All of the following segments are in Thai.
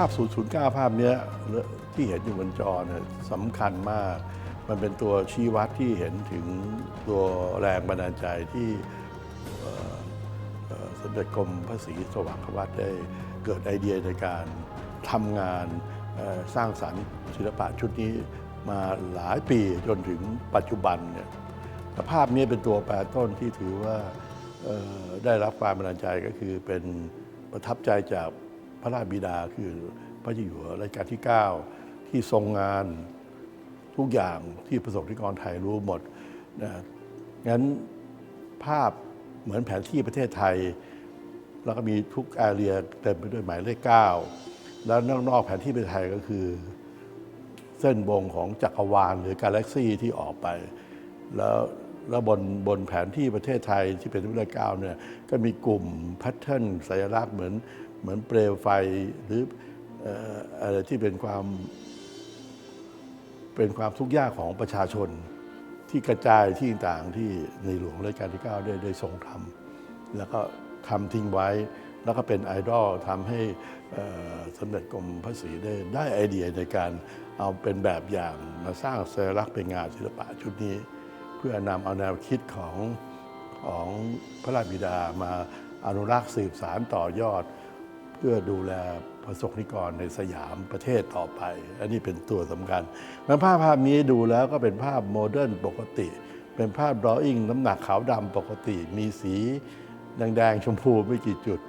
าพ 009 ภาพนี้ที่เห็นอยู่บนจอเนี่ยสำคัญมาก มันเป็นตัวชี้วัดที่เห็นถึงตัวแรงบันดาลใจที่สมเด็จกรมพระศรีสว่างควัตได้เกิดไอเดียในการทำงานสร้างสรรค์ศิลปะชุดนี้มาหลายปีจนถึงปัจจุบันเนี่ยภาพนี้เป็นตัวแปรต้นที่ถือว่าได้รับความบันดาลใจก็คือเป็นประทับใจจาก พระราชบิดาคือพระเจ้าอยู่หัวรัชกาลที่ 9 ที่ทรงงานทุกอย่างที่ประสบนิกรไทยรู้หมดนะงั้นภาพเหมือนแผนที่ประเทศไทย แล้วก็มีทุกแอเรียเต็มไปด้วยหมายเลข 9 แล้วนอกๆแผนที่ประเทศไทยก็คือเส้นวงของจักรวาลหรือกาแล็กซีที่ออกไป แล้วแล้วบนบนแผนที่ประเทศไทยที่เป็นวิเลเก้าเนี่ยก็มีกลุ่มแพทเทิร์นสัญลักษณ์เหมือน เหมือนเปลวไฟหรืออะไรที่เป็นความเป็นความทุกข์ยากของประชาชนที่กระจายที่ต่างๆที่ในหลวงรัชกาลที่ 9 ได้ได้ทรงทำแล้วก็ทำทิ้งไว้ แล้วก็เป็นไอดอลทำให้สมเด็จกรมพระศรีได้ได้ไอเดียในการเอาเป็นแบบอย่างมาสร้างสัญลักษณ์เป็นงานศิลปะชุดนี้ เพื่อนำเอาแนวคิดของของพระราชบิดามาอนุรักษ์สืบสารต่อยอด เพื่อดูแลประสบนิกรในสยามประเทศต่อไป อันนี้เป็นตัวสำคัญมันภาพภาพนี้ดูแล้วก็เป็นภาพโมเดิร์นปกติ เป็นภาพดรออิ่งน้ำหนักขาวดำปกติ มีสีแดงๆชมพูไม่กี่จุด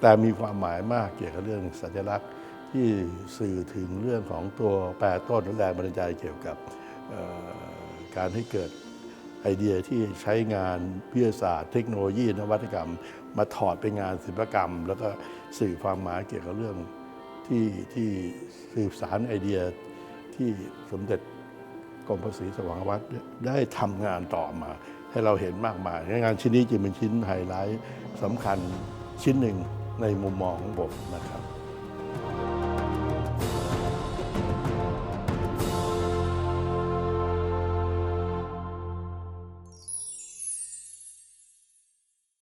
แต่มีความหมายมากเกี่ยวกับเรื่องสัญลักษณ์ที่สื่อถึงเรื่องของตัวแปรต้นแรงบันดาลใจเกี่ยวกับการให้เกิด ไอเดียที่ใช้งานวิทยาศาสตร์ เทคโนโลยีนวัตกรรม มาถอดเป็นงานศิลปกรรม แล้วก็สื่อความหมายเกี่ยวกับเรื่องที่ที่สืบสารไอเดียที่สมเด็จกรมพระศรีสว่างวัดได้ทำงานต่อมา ให้เราเห็นมากมาย งานชิ้นนี้จึงเป็นชิ้นไฮไลท์สำคัญชิ้นหนึ่งในมุมมองของผมนะครับ